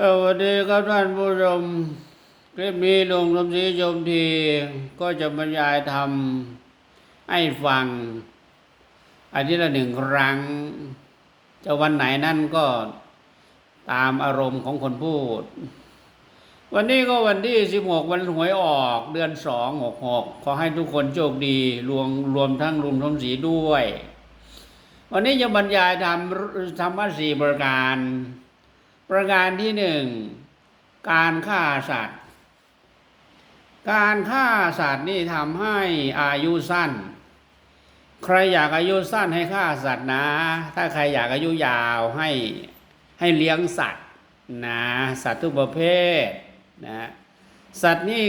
สวัสดีครับท่านผู้ชมคลิปนี้ลุงสมศรีชมทีก็จะบรรยายทำให้ฟังอาทิตย์ละหนึ่งครั้ง จะวันไหนนั่นก็ตามอารมณ์ของคนพูด วันนี้ก็วันที่16วันหวยออกเดือน2 66ขอให้ทุกคนโชคดีรวมรวมทั้งลุงสมศรีด้วย วันนี้จะบรรยายทำธรรมะสี่ประการ ประการที่หนึ่งการฆ่าสัตว์ การฆ่าสัตว์นี่ทำให้อายุสั้น ใครอยากอายุสั้นให้ฆ่าสัตว์นะ ถ้าใครอยากอายุยาวให้ให้เลี้ยงสัตว์นะสัตว์ทุกประเภทนะสัตว์นี่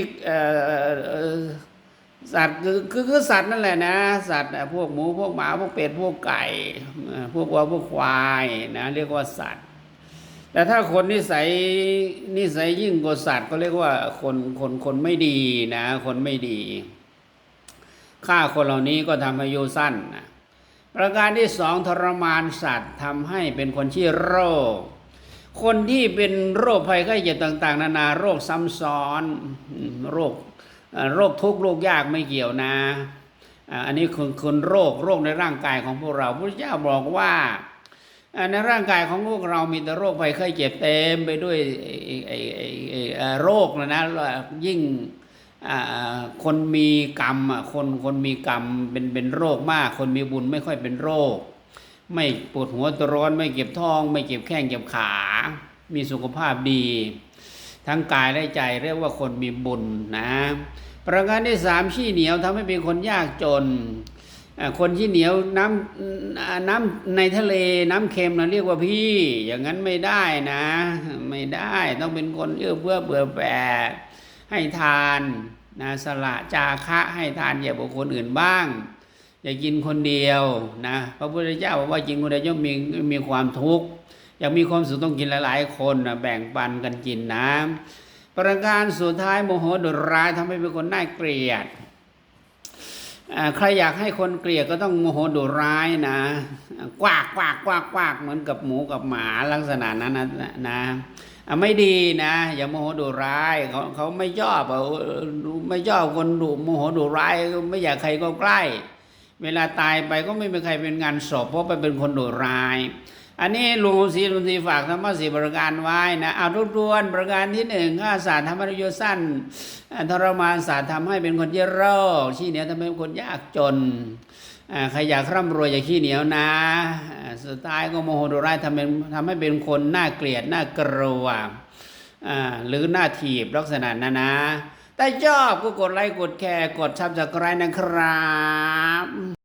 สัตว์คือคือสัตว์นั่นแหละนะ สัตว์พวกหมูพวกหมาพวกเป็ดพวกไก่ พวกวัวพวกควายนะเรียกว่าสัตว์ แต่ถ้าคนนิสัยนิสัยยิ่งกว่าสัตว์ก็เรียกว่าคนคนคนไม่ดีนะ คนไม่ดีฆ่าคนเหล่านี้ก็ทำให้อายุสั้นนะประการที่สองทรมานสัตว์ทำให้เป็นคนที่โรค คนที่เป็นโรคภัยไข้เจ็บต่าง ๆ นานาโรคซ้ำซ้อนโรคโรคทุกโรคยากไม่เกี่ยวนะอ่าอันนี้คือคือโรคโรคในร่างกายของพวกเราพระเจ้าบอกว่า ในร่างกายของพวกเรามีแต่โรคภัยไข้เจ็บเต็มไปด้วยไอ้ไอ้ไอ้ไอ้เอ่อโรคนะนะยิ่งคนมีกรรมคนคนมีกรรมเป็นเป็นโรคมาก คนมีบุญไม่ค่อยเป็นโรค ไม่ปวดหัวตัวร้อนไม่เก็บท้อง ไม่เก็บแข้งเก็บขา มีสุขภาพดี ทั้งกายและใจเรียกว่าคนมีบุญนะประการที่สามขี้เหนียวทำให้เป็นคนยากจน คนที่เหนียวน้ำน้ำในทะเลน้ำเค็มนะเรียกว่าพี่ อย่างนั้นไม่ได้นะ ไม่ได้ต้องเป็นคนเอื้อเพื่อเบื่อแผ่ให้ทานนะสละจาคะให้ทานอย่าบอกคนอื่นบ้าง อย่ากินคนเดียวนะพระพุทธเจ้าบอกว่ากินคนเดียวย่อมมีมีความทุกข์อยากมีความสุขต้องกินหลาย ๆ คนนะแบ่งปันกันกินนะประการสุดท้ายโมโหดุร้ายทำให้เป็นคนน่าเกลียด ใครอยากให้คนเกลียดก็ต้องโมโหดุร้ายนะ กวากกวากกวากกวากเหมือนกับหมูกับหมาลักษณะนั้นนะนะไม่ดีนะ อย่าโมโหดุร้ายเขาเขาไม่ชอบไม่ชอบคนดุโมโหดุร้ายไม่อยากใครก็ใกล้ เวลาตายไปก็ไม่มีใครเป็นงานศพเพราะไปเป็นคนดุร้าย อันนี้ลุงศรีลุงศรีฝากธรรมะสีประการไว้นะเอาทุกทวนประการที่หนึ่งฆ่าศาสตร์ทำให้อายุสั้นทรมานศาสตร์ทำให้เป็นคนที่โรคชี้เหนียวทำให้เป็นคนยากจนใครอยากร่ำรวยอย่าขี้เหนียวนะสุดท้ายก็โมโหดุร้ายทำเป็นทำให้เป็นคนน่าเกลียดน่ากลัวหรือน่าถีบลักษณะนั้นนะแต่ชอบก็กดไลค์กดแชร์กดซับสไครต์นะครับ